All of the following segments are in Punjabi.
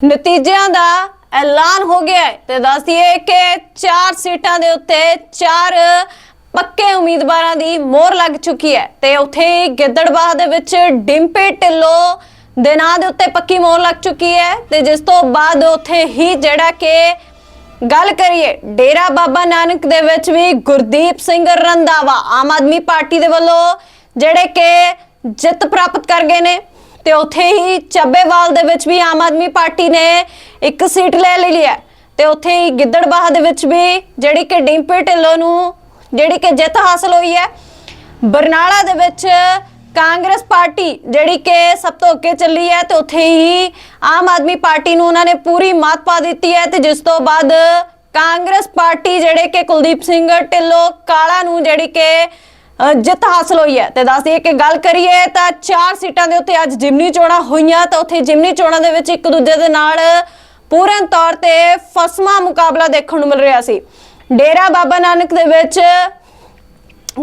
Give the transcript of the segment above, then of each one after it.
ਨਤੀਜਿਆਂ ਦਾ ਐਲਾਨ ਹੋ ਗਿਆ ਹੈ ਤੇ ਦੱਸ ਦਈਏ ਕਿ ਚਾਰ ਸੀਟਾਂ ਦੇ ਉੱਤੇ ਚਾਰ ਪੱਕੇ ਉਮੀਦਵਾਰਾਂ ਦੀ ਮੋਹਰ ਲੱਗ ਚੁੱਕੀ ਹੈ ਤੇ ਉੱਥੇ ਗਿੱਦੜਬਾਹ ਦੇ ਵਿੱਚ ਡਿੰਪੇ ਢਿੱਲੋਂ ਦੇ ਨਾਂ ਦੇ ਉੱਤੇ ਪੱਕੀ ਮੋਹਰ ਲੱਗ ਚੁੱਕੀ ਹੈ ਤੇ ਜਿਸ ਤੋਂ ਬਾਅਦ ਉੱਥੇ ਹੀ ਜਿਹੜਾ ਕਿ ਗੱਲ ਕਰੀਏ, ਡੇਰਾ ਬਾਬਾ ਨਾਨਕ ਦੇ ਵਿੱਚ ਵੀ ਗੁਰਦੀਪ ਸਿੰਘ ਰੰਧਾਵਾ ਆਮ ਆਦਮੀ ਪਾਰਟੀ ਦੇ ਵੱਲੋਂ ਜਿਹੜੇ ਕਿ ਜਿੱਤ ਪ੍ਰਾਪਤ ਕਰ ਗਏ ਨੇ। ਤੇ ਉੱਥੇ ਹੀ ਚੱਬੇਵਾਲ ਦੇ ਵਿੱਚ ਵੀ ਆਮ ਆਦਮੀ ਪਾਰਟੀ ਨੇ ਇੱਕ ਸੀਟ ਲੈ ਲਈ ਹੈ। ਤੇ ਉੱਥੇ ਹੀ ਗਿੱਦੜਬਾਹ ਦੇ ਵਿੱਚ ਵੀ ਜਿਹੜੀ ਕਿ ਡਿੰਪੇ ਢਿੱਲੋਂ ਨੂੰ ਜਿਹੜੀ ਕਿ ਜਿੱਤ ਹਾਸਲ ਹੋਈ ਹੈ। ਬਰਨਾਲਾ ਦੇ ਵਿੱਚ ਕਾਂਗਰਸ ਪਾਰਟੀ ਜਿਹੜੀ ਕਿ ਸਭ ਤੋਂ ਅੱਗੇ ਚੱਲੀ ਹੈ ਤੇ ਉੱਥੇ ਹੀ ਆਮ ਆਦਮੀ ਪਾਰਟੀ ਨੂੰ ਉਹਨਾਂ ਨੇ ਪੂਰੀ ਮਾਤ ਪਾ ਦਿੱਤੀ ਹੈ ਤੇ ਜਿਸ ਤੋਂ ਬਾਅਦ ਕਾਂਗਰਸ ਪਾਰਟੀ ਜਿਹੜੇ ਕਿ ਕੁਲਦੀਪ ਸਿੰਘ ਢਿੱਲੋਂ ਕਾਲਾ ਨੂੰ ਜਿਹੜੀ ਕਿ ਜਿੱਤ ਹਾਸਲ ਹੋਈ ਹੈ। ਤੇ ਦੱਸ ਦਈਏ ਕਿ ਗੱਲ ਕਰੀਏ ਤਾਂ ਚਾਰ ਸੀਟਾਂ ਦੇ ਉੱਤੇ ਅੱਜ ਜਿਮਨੀ ਚੋਣਾਂ ਹੋਈਆਂ, ਤਾਂ ਉੱਥੇ ਜਿਮਨੀ ਚੋਣਾਂ ਦੇ ਵਿੱਚ ਇੱਕ ਦੂਜੇ ਦੇ ਨਾਲ ਪੂਰਨ ਤੌਰ ਤੇ ਫਸਮਾ ਮੁਕਾਬਲਾ ਦੇਖਣ ਨੂੰ ਮਿਲ ਰਿਹਾ ਸੀ। ਡੇਰਾ ਬਾਬਾ ਨਾਨਕ ਦੇ ਵਿੱਚ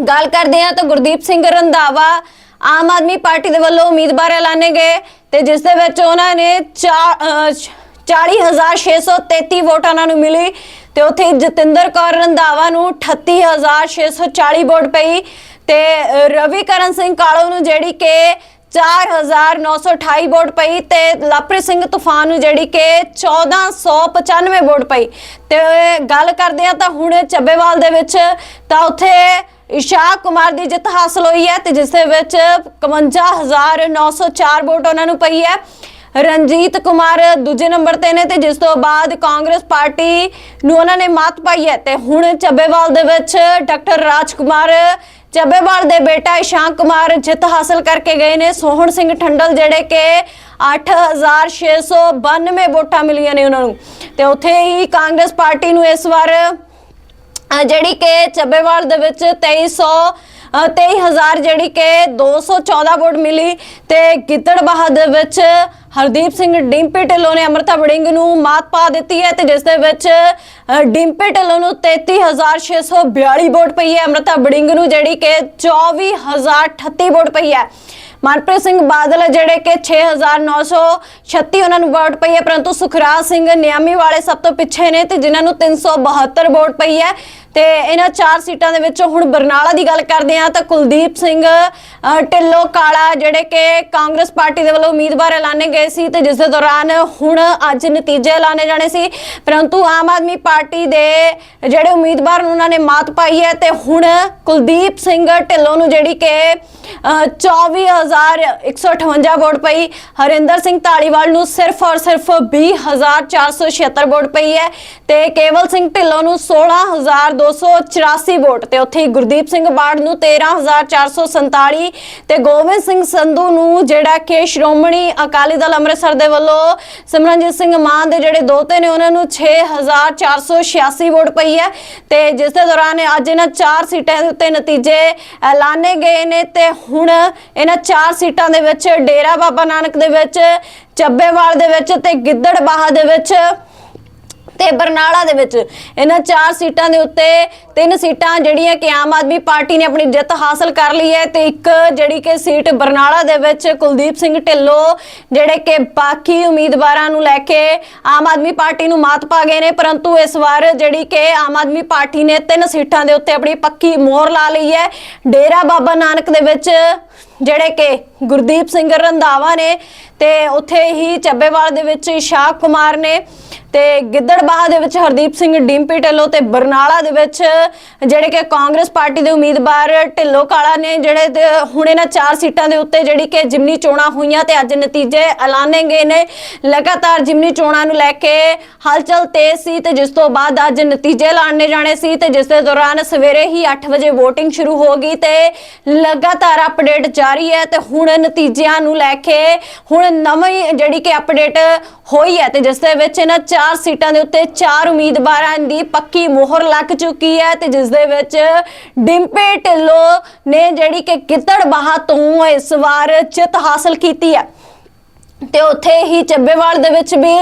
ਗੱਲ ਕਰਦੇ ਹਾਂ ਤਾਂ ਗੁਰਦੀਪ ਸਿੰਘ ਰੰਧਾਵਾ ਆਮ ਆਦਮੀ ਪਾਰਟੀ ਦੇ ਵੱਲੋਂ ਉਮੀਦਵਾਰ ਐਲਾਨੇ ਗਏ ਤੇ ਜਿਸ ਦੇ ਵਿੱਚ ਉਹਨਾਂ ਨੇ ਚਾ- ਅਹ 40633 ਵੋਟਾਂ ਉਹਨਾਂ ਨੂੰ ਮਿਲੀ। ਤੇ ਉੱਥੇ ਜਤਿੰਦਰ ਕੌਰ ਰੰਧਾਵਾ ਨੂੰ 38640 ਵੋਟ ਪਈ ਤੇ ਰਵੀ ਕਰਨ ਸਿੰਘ ਕਾਲੋ ਨੂੰ ਜਿਹੜੀ ਕਿ 4928 ਵੋਟ ਪਈ ਤੇ ਲਵਪ੍ਰੀਤ ਸਿੰਘ ਤੂਫਾਨ ਨੂੰ ਜਿਹੜੀ ਕਿ 1495 ਵੋਟ ਪਈ। ਤੇ ਗੱਲ ਕਰਦੇ ਆ ਤਾਂ ਹੁਣ ਚੱਬੇਵਾਲ ਦੇ ਵਿੱਚ ਤਾਂ ਉੱਥੇ ਇਸ਼ਾ ਕੁਮਾਰ ਦੀ ਜਿੱਤ ਹਾਸਲ ਹੋਈ ਹੈ ਤੇ ਜਿਸ ਦੇ ਵਿੱਚ 51904 ਵੋਟ ਉਹਨਾਂ ਨੂੰ ਪਈ ਹੈ। ਰਣਜੀਤ ਕੁਮਾਰ ਦੂਜੇ ਨੰਬਰ ਤੇ ਨੇ ਤੇ ਜਿਸ ਤੋਂ ਬਾਅਦ ਕਾਂਗਰਸ ਪਾਰਟੀ ਨੂੰ ਉਹਨਾਂ ਨੇ ਮਾਤ ਪਾਈ ਹੈ ਤੇ ਹੁਣ ਚੱਬੇਵਾਲ ਦੇ ਵਿੱਚ ਡਾਕਟਰ ਰਾਜਕੁਮਾਰ ਚੱਬੇਵਾਲ ਦੇ ਬੇਟਾ ਇਸ਼ਾਂਕ ਕੁਮਾਰ ਜਿੱਤ ਹਾਸਲ ਕਰਕੇ ਗਏ ਨੇ। ਸੋਹਣ ਸਿੰਘ ਠੰਡਲ ਜਿਹੜੇ ਕਿ 8692 ਵੋਟਾਂ ਮਿਲੀਆਂ ਨੇ ਉਹਨਾਂ ਨੂੰ। ਤੇ ਉੱਥੇ ਹੀ ਕਾਂਗਰਸ ਪਾਰਟੀ ਨੂੰ ਇਸ ਵਾਰ ਜਿਹੜੀ ਕਿ ਚੱਬੇਵਾਲ ਦੇ ਵਿੱਚ 2300 ਅਹ 23000 ਜਿਹੜੀ ਕਿ 214 ਵੋਟ ਮਿਲੀ ਤੇ ਗਿੱਦੜਬਾਹਾ ਦੇ ਵਿੱਚ ਹਰਦੀਪ ਸਿੰਘ ਡਿੰਪੀ ਢਿੱਲੋਂ ਨੇ ਅਮਰਤਾ ਵੜਿੰਗ ਨੂੰ ਮਾਤ ਪਾ ਦਿੱਤੀ ਹੈ ਤੇ ਜਿਸ ਦੇ ਵਿੱਚ ਡਿੰਪੀ ਢਿੱਲੋਂ ਨੂੰ 33642 ਵੋਟ ਪਈ ਹੈ। ਅਮਰਤਾ ਵੜਿੰਗ ਨੂੰ ਜਿਹੜੀ ਕਿ 24038 ਵੋਟ ਪਈ ਹੈ। ਮਨਪ੍ਰੀਤ ਸਿੰਘ ਬਾਦਲ ਜਿਹੜੇ ਕਿ 6936 ਉਹਨਾਂ ਨੂੰ ਵੋਟ ਪਈ ਹੈ, ਪਰੰਤੂ ਸੁਖਰਾਜ ਸਿੰਘ ਨਿਆਮੀ ਵਾਲੇ ਸਭ ਤੋਂ ਪਿੱਛੇ ਨੇ ਤੇ ਜਿਨ੍ਹਾਂ ਨੂੰ 372 ਵੋਟ ਪਈ ਹੈ। ਤੇ ਇਹਨਾਂ ਚਾਰ ਸੀਟਾਂ ਦੇ ਵਿੱਚੋਂ ਹੁਣ ਬਰਨਾਲਾ ਦੀ ਗੱਲ ਕਰਦੇ ਆ ਤਾਂ ਕੁਲਦੀਪ ਸਿੰਘ ਢਿੱਲੋ, ਕਾਲਾ ਜਿਹੜੇ ਕਿ ਕਾਂਗਰਸ ਪਾਰਟੀ ਦੇ ਵੱਲੋਂ ਉਮੀਦਵਾਰ ਐਲਾਨੇ ਗਏ ਸੀ ਤੇ ਜਿਸ ਦੇ ਦੌਰਾਨ ਹੁਣ ਅੱਜ ਨਤੀਜੇ ਐਲਾਨੇ ਜਾਣੇ ਸੀ। ਪਰੰਤੂ ਆਮ ਆਦਮੀ ਪਾਰਟੀ ਦੇ ਜਿਹੜੇ ਉਮੀਦਵਾਰ ਉਹਨਾਂ ਨੇ ਮਾਤ ਪਾਈ ਹੈ ਤੇ ਹੁਣ ਕੁਲਦੀਪ ਸਿੰਘ ਢਿੱਲੋ ਨੂੰ ਜਿਹੜੀ ਕਿ 24 12158 ਵੋਟ ਪਈ। ਹਰਿੰਦਰ ਸਿੰਘ ਢਾਲੀਵਾਲ ਨੂੰ ਸਿਰਫ ਔਰ ਸਿਰਫ 20476 ਵੋਟ ਪਈ ਹੈ ਤੇ ਕੇਵਲ ਸਿੰਘ ਢਿੱਲੋਂ ਨੂੰ 16284 ਵੋਟ ਤੇ ਉੱਥੇ ਗੁਰਦੀਪ ਸਿੰਘ ਬਾੜ ਨੂੰ 13447 ਤੇ ਗੋਬਿੰਦ ਸਿੰਘ ਸੰਧੂ ਨੂੰ ਜਿਹੜਾ ਕਿ ਸ਼੍ਰੋਮਣੀ ਅਕਾਲੀ ਦਲ ਅੰਮ੍ਰਿਤਸਰ ਦੇ ਵੱਲੋਂ ਸਿਮਰਨਜੀਤ ਸਿੰਘ ਮਾਨ ਦੇ ਜਿਹੜੇ ਦੋਤੇ ਨੇ ਉਹਨਾਂ ਨੂੰ 6486 ਵੋਟ ਪਈ ਹੈ ਤੇ ਜਿਸ ਦੇ ਦੌਰਾਨ ਅੱਜ ਇਹਨਾਂ ਚਾਰ ਸੀਟਾਂ ਦੇ ਉੱਤੇ ਨਤੀਜੇ ਐਲਾਨੇ ਗਏ ਨੇ ਤੇ ਹੁਣ ਇਹਨਾਂ ਚਾਰ ਸੀਟਾਂ ਦੇ ਵਿੱਚ, ਡੇਰਾ ਬਾਬਾ ਨਾਨਕ ਦੇ ਵਿੱਚ, ਚੱਬੇਵਾਲ ਦੇ ਵਿੱਚ ਤੇ ਗਿੱਦੜਬਾਹਾ ਦੇ ਵਿੱਚ ਤੇ ਬਰਨਾਲਾ ਦੇ ਵਿੱਚ। ਇਹਨਾਂ ਚਾਰ ਸੀਟਾਂ ਦੇ ਉੱਤੇ ਤਿੰਨ ਸੀਟਾਂ ਜਿਹੜੀਆਂ ਕਿ ਆਮ ਆਦਮੀ ਪਾਰਟੀ ਨੇ ਆਪਣੀ ਜਿੱਤ ਹਾਸਲ ਕਰ ਲਈ ਹੈ ਤੇ ਇੱਕ ਜਿਹੜੀ ਕਿ ਸੀਟ ਬਰਨਾਲਾ ਦੇ ਵਿੱਚ ਕੁਲਦੀਪ ਸਿੰਘ ਢਿੱਲੋਂ, ਜਿਹੜੇ ਕਿ ਬਾਕੀ ਉਮੀਦਵਾਰਾਂ ਨੂੰ ਲੈ ਕੇ ਆਮ ਆਦਮੀ ਪਾਰਟੀ ਨੂੰ ਮਾਤ ਪਾ ਗਏ ਨੇ, ਪਰੰਤੂ ਇਸ ਵਾਰ ਜਿਹੜੀ ਕਿ ਆਮ ਆਦਮੀ ਪਾਰਟੀ ਨੇ ਤਿੰਨ ਸੀਟਾਂ ਦੇ ਉੱਤੇ ਆਪਣੀ ਪੱਕੀ ਮੋਹਰ ਲਾ ਲਈ ਹੈ। ਡੇਰਾ ਬਾਬਾ ਨਾਨਕ ਦੇ ਵਿੱਚ ਜਿਹੜੇ ਕਿ ਗੁਰਦੀਪ ਸਿੰਘ ਰੰਧਾਵਾ ਨੇ ਤੇ ਉੱਥੇ ਹੀ ਚੱਬੇਵਾਲ ਦੇ ਵਿੱਚ ਇਸ਼ਾਕ ਕੁਮਾਰ ਨੇ ਤੇ ਗਿੱਦੜਬਾਹਾ ਦੇ ਵਿੱਚ ਹਰਦੀਪ ਸਿੰਘ ਡਿੰਪੀ ਢਿੱਲੋਂ ਤੇ ਬਰਨਾਲਾ ਦੇ ਵਿੱਚ, ਜਿਹੜੇ ਕਿ ਕਾਂਗਰਸ ਪਾਰਟੀ ਦੇ ਉਮੀਦਵਾਰ ਢਿੱਲੋਂ ਕਾਲਾ ਨੇ, ਜਿਹੜੇ ਹੁਣ ਇਹਨਾਂ ਚਾਰ ਸੀਟਾਂ ਦੇ ਉੱਤੇ ਜਿਹੜੀ ਕਿ ਜਿਮਨੀ ਚੋਣਾਂ ਹੋਈਆਂ ਤੇ ਅੱਜ ਨਤੀਜੇ ਐਲਾਨੇ ਗਏ ਨੇ। ਲਗਾਤਾਰ ਜਿਮਨੀ ਚੋਣਾਂ ਨੂੰ ਲੈ ਕੇ ਹਲਚਲ ਤੇਜ਼ ਸੀ ਤੇ ਜਿਸ ਤੋਂ ਬਾਅਦ ਅੱਜ ਨਤੀਜੇ ਐਲਾਨੇ ਜਾਣੇ ਸੀ ਤੇ ਜਿਸ ਦੇ ਦੌਰਾਨ ਸਵੇਰੇ ਹੀ 8 ਵਜੇ VOTING ਸ਼ੁਰੂ ਹੋ ਗਈ ਤੇ ਲਗਾਤਾਰ ਅਪਡੇਟ ਜਾਰੀ ਹੈ ਤੇ ਹੁਣ ਨਤੀਜਿਆਂ ਨੂੰ ਲੈ ਕੇ ਹੁਣ ਨਵੀਂ ਜਿਹੜੀ ਕਿ ਅਪਡੇਟ ਹੋਈ ਹੈ ਤੇ ਜਿਸ ਦੇ ਵਿੱਚ ਇਹਨਾਂ ਚਾਰ ਸੀਟਾਂ ਦੇ ਉੱਤੇ ਚਾਰ ਉਮੀਦਵਾਰਾਂ ਦੀ ਪੱਕੀ ਮੋਹਰ ਲੱਗ ਚੁੱਕੀ ਹੈ ਤੇ ਜਿਸ ਦੇ ਵਿੱਚ ਡਿੰਪੇ ਢਿੱਲੋਂ ਨੇ ਜਿਹੜੀ ਕਿ ਗਿੱਦੜਬਾਹਾ ਤੋਂ ਇਸ ਵਾਰ ਜਿੱਤ ਹਾਸਲ ਕੀਤੀ ਹੈ। ਤੇ ਉੱਥੇ ਹੀ ਚੱਬੇਵਾਲ ਦੇ ਵਿੱਚ ਵੀ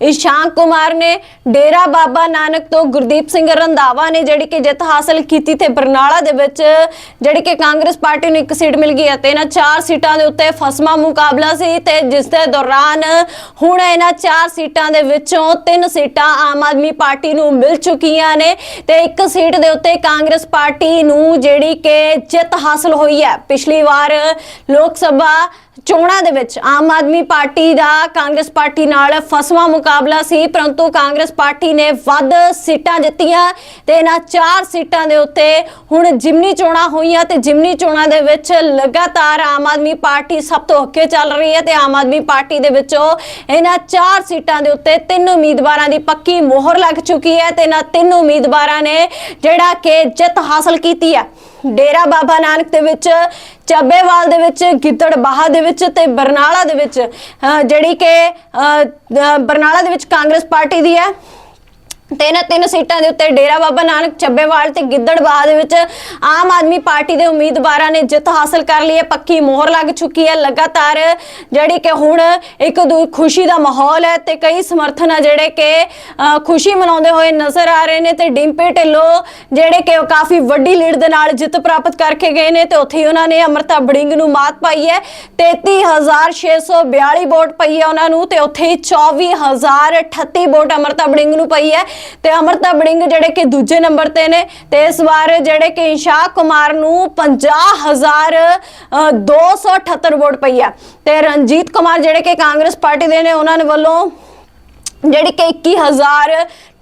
ਇਸ਼ਾਂਕ ਕੁਮਾਰ ਨੇ, ਡੇਰਾ ਬਾਬਾ ਨਾਨਕ ਤੋਂ ਗੁਰਦੀਪ ਸਿੰਘ ਰੰਧਾਵਾ ਨੇ ਜਿਹੜੀ ਕਿ ਜਿੱਤ ਹਾਸਲ ਕੀਤੀ ਤੇ ਬਰਨਾਲਾ ਦੇ ਵਿੱਚ ਜਿਹੜੀ ਕਿ ਕਾਂਗਰਸ ਪਾਰਟੀ ਨੂੰ ਇੱਕ ਸੀਟ ਮਿਲ ਗਈ ਹੈ ਤੇ ਇਹਨਾਂ ਚਾਰ ਸੀਟਾਂ ਦੇ ਉੱਤੇ ਫਸਮਾ ਮੁਕਾਬਲਾ ਸੀ ਤੇ ਜਿਸ ਦੇ ਦੌਰਾਨ ਹੁਣ ਇਹਨਾਂ ਚਾਰ ਸੀਟਾਂ ਦੇ ਵਿੱਚੋਂ ਤਿੰਨ ਸੀਟਾਂ ਆਮ ਆਦਮੀ ਪਾਰਟੀ ਨੂੰ ਮਿਲ ਚੁੱਕੀਆਂ ਨੇ ਤੇ ਇੱਕ ਸੀਟ ਦੇ ਉੱਤੇ ਕਾਂਗਰਸ ਪਾਰਟੀ ਨੂੰ ਜਿਹੜੀ ਕਿ ਜਿੱਤ ਹਾਸਲ ਹੋਈ ਹੈ। ਪਿਛਲੀ ਵਾਰ ਲੋਕ ਸਭਾ ਚੋਣਾਂ ਦੇ ਵਿੱਚ ਆਮ ਆਦਮੀ ਪਾਰਟੀ ਦਾ ਕਾਂਗਰਸ ਪਾਰਟੀ ਨਾਲ ਫਸਵਾ ਮੁਕਾਬਲਾ ਸੀ, ਪਰੰਤੂ ਕਾਂਗਰਸ ਪਾਰਟੀ ਨੇ ਵੱਧ ਸੀਟਾਂ ਜਿੱਤੀਆਂ ਤੇ ਇਹਨਾਂ ਚਾਰ ਸੀਟਾਂ ਦੇ ਉੱਤੇ ਹੁਣ ਜਿਮਨੀ ਚੋਣਾਂ ਹੋਈਆਂ ਤੇ ਜਿਮਨੀ ਚੋਣਾਂ ਦੇ ਵਿੱਚ ਲਗਾਤਾਰ ਆਮ ਆਦਮੀ ਪਾਰਟੀ ਸਭ ਤੋਂ ਅੱਗੇ ਚੱਲ ਰਹੀ ਹੈ ਤੇ ਆਮ ਆਦਮੀ ਪਾਰਟੀ ਦੇ ਵਿੱਚੋਂ ਇਹਨਾਂ ਚਾਰ ਸੀਟਾਂ ਦੇ ਉੱਤੇ ਤਿੰਨ ਉਮੀਦਵਾਰਾਂ ਦੀ ਪੱਕੀ ਮੋਹਰ ਲੱਗ ਚੁੱਕੀ ਹੈ ਤੇ ਇਹਨਾਂ ਤਿੰਨ ਉਮੀਦਵਾਰਾਂ ਨੇ ਜਿਹੜਾ ਕਿ ਜਿੱਤ ਹਾਸਲ ਕੀਤੀ ਹੈ। ਡੇਰਾ ਬਾਬਾ ਨਾਨਕ ਦੇ ਵਿੱਚ ਚੱਬੇਵਾਲ ਦੇ ਵਿੱਚ ਗਿੱਦੜਬਾਹਾ ਦੇ ਵਿੱਚ ਤੇ ਬਰਨਾਲਾ ਦੇ ਵਿੱਚ ਅਹ, ਜਿਹੜੀ ਕਿ ਅਹ, ਬਰਨਾਲਾ ਦੇ ਵਿੱਚ ਕਾਂਗਰਸ ਪਾਰਟੀ ਦੀ ਹੈ। ਤਿੰਨ ਤਿੰਨ ਸੀਟਾਂ ਦੇ ਉੱਤੇ ਡੇਰਾ ਬਾਬਾ ਨਾਨਕ ਚੱਬੇਵਾਲ ਤੇ ਗਿੱਦੜਬਾਹਾ ਦੇ ਵਿੱਚ ਆਮ ਆਦਮੀ ਪਾਰਟੀ ਦੇ ਉਮੀਦਵਾਰਾਂ ਨੇ ਜਿੱਤ ਹਾਸਲ ਕਰ ਲਈ ਹੈ। ਪੱਕੀ ਮੋਹਰ ਲੱਗ ਚੁੱਕੀ ਹੈ। ਲਗਾਤਾਰ ਜਿਹੜੀ ਕਿ ਹੁਣ ਇੱਕ ਦੂ ਖੁਸ਼ੀ ਦਾ ਮਾਹੌਲ ਹੈ ਤੇ ਕਈ ਸਮਰਥਨ ਆ ਜਿਹੜੇ ਕਿ ਖੁਸ਼ੀ ਮਨਾਉਂਦੇ ਹੋਏ ਨਜ਼ਰ ਆ ਰਹੇ ਨੇ ਤੇ ਡਿੰਪੀ ਢਿੱਲੋਂ ਜਿਹੜੇ ਕਿ ਉਹ ਕਾਫੀ ਵੱਡੀ ਲੀਡ ਦੇ ਨਾਲ ਜਿੱਤ ਪ੍ਰਾਪਤ ਕਰਕੇ ਗਏ ਨੇ ਤੇ ਉੱਥੇ ਹੀ ਉਹਨਾਂ ਨੇ ਅਮਰਤਾ ਬੜਿੰਗ ਨੂੰ ਮਾਤ ਪਾਈ ਹੈ। 33642 ਵੋਟ ਪਈ ਹੈ ਉਹਨਾਂ ਨੂੰ ਤੇ ਉੱਥੇ ਹੀ 24038 ਵੋਟ ਅਮਰਤਾ ਬੜਿੰਗ ਨੂੰ ਪਈ ਹੈ। ਤੇ ਅਮਰਤਾ ਬੜਿੰਗ ਜਿਹੜੇ ਕਿ ਦੂਜੇ ਨੰਬਰ ਤੇ ਨੇ ਤੇ ਇਸ ਵਾਰ ਜਿਹੜੇ ਕਿ ਇਸ਼ਾ ਕੁਮਾਰ ਨੂੰ 50278 ਵੋਟ ਪਈ ਹੈ। ਤੇ ਰਣਜੀਤ ਕੁਮਾਰ ਜਿਹੜੇ ਕਿ ਕਾਂਗਰਸ ਪਾਰਟੀ ਦੇ ਨੇ, ਉਹਨਾਂ ਨੇ ਵੱਲੋਂ ਜਿਹੜੀ ਕਿ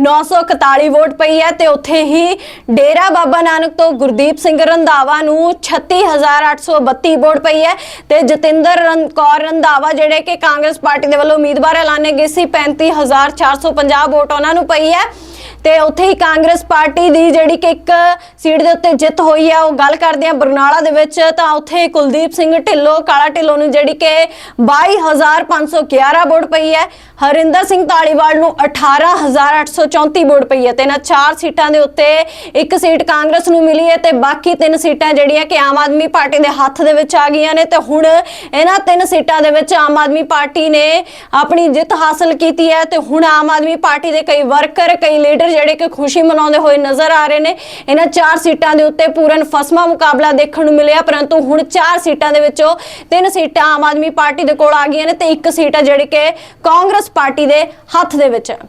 21941 ਵੋਟ ਪਈ ਹੈ ਤੇ ਉੱਥੇ ਹੀ ਡੇਰਾ ਬਾਬਾ ਨਾਨਕ ਤੋਂ ਗੁਰਦੀਪ ਸਿੰਘ ਰੰਧਾਵਾ ਨੂੰ 36832 ਵੋਟ ਪਈ ਹੈ ਤੇ ਜਤਿੰਦਰ ਰਨ- ਕੌਰ ਰੰਧਾਵਾ ਜਿਹੜੇ ਕਿ ਕਾਂਗਰਸ ਪਾਰਟੀ ਦੇ ਵੱਲੋਂ ਉਮੀਦਵਾਰ ਐਲਾਨੇ ਗਏ ਸੀ 35450 ਵੋਟ ਉਹਨਾਂ ਨੂੰ ਪਈ ਹੈ। ਤੇ ਉੱਥੇ ਹੀ ਕਾਂਗਰਸ ਪਾਰਟੀ ਦੀ ਜਿਹੜੀ ਕਿ ਇੱਕ ਸੀਟ ਦੇ ਉੱਤੇ ਜਿੱਤ ਹੋਈ ਹੈ, ਉਹ ਗੱਲ ਕਰਦੇ ਆ ਬਰਨਾਲਾ ਦੇ ਵਿੱਚ, ਤਾਂ ਉੱਥੇ ਕੁਲਦੀਪ ਸਿੰਘ ਢਿੱਲੋਂ, ਕਾਲਾ ਢਿੱਲੋਂ ਨੂੰ ਜਿਹੜੀ ਕਿ 22511 ਵੋਟ ਪਈ ਹੈ। ਹਰਿੰਦਰ ਸਿੰਘ ਧਾਲੀਵਾਲ ਨੂੰ 18834 ਵੋਟ ਪਈ ਹੈ ਤੇ ਇਹਨਾਂ ਚਾਰ ਸੀਟਾਂ ਦੇ ਉੱਤੇ ਇੱਕ ਸੀਟ ਕਾਂਗਰਸ ਨੂੰ ਮਿਲੀ ਹੈ ਤੇ ਬਾਕੀ ਤਿੰਨ ਸੀਟਾਂ ਜਿਹੜੀਆਂ ਕਿ ਆਮ ਆਦਮੀ ਪਾਰਟੀ ਦੇ ਹੱਥ ਦੇ ਵਿੱਚ ਆ ਗਈਆਂ ਨੇ ਤੇ ਹੁਣ ਇਹਨਾਂ ਤਿੰਨ ਸੀਟਾਂ ਦੇ ਵਿੱਚ ਆਮ ਆਦਮੀ ਪਾਰਟੀ ਨੇ ਆਪਣੀ ਜਿੱਤ ਹਾਸਲ ਕੀਤੀ ਹੈ ਤੇ ਹੁਣ ਆਮ ਆਦਮੀ ਪਾਰਟੀ ਦੇ ਕਈ ਵਰਕਰ, ਕਈ ਲੀਡਰ ਜਿਹੜੇ ਕਿ ਖੁਸ਼ੀ ਮਨਾਉਂਦੇ ਹੋਏ ਨਜ਼ਰ ਆ ਰਹੇ ਨੇ। ਇਹਨਾਂ ਚਾਰ ਸੀਟਾਂ ਦੇ ਉੱਤੇ ਪੂਰਨ ਫਸਮਾ ਮੁਕਾਬਲਾ ਦੇਖਣ ਨੂੰ ਮਿਲਿਆ, ਪਰੰਤੂ ਹੁਣ ਚਾਰ ਸੀਟਾਂ ਦੇ ਵਿੱਚੋਂ ਤਿੰਨ ਸੀਟਾਂ ਆਮ ਆਦਮੀ ਪਾਰਟੀ ਦੇ ਕੋਲ ਆ ਗਈਆਂ ਨੇ ਤੇ ਇੱਕ ਸੀਟ ਹੈ ਜਿਹੜੀ ਕਿ ਕਾਂਗਰਸ ਪਾਰਟੀ ਦੇ ਹੱਥ ਦੇ ਵਿੱਚ। ਹੈ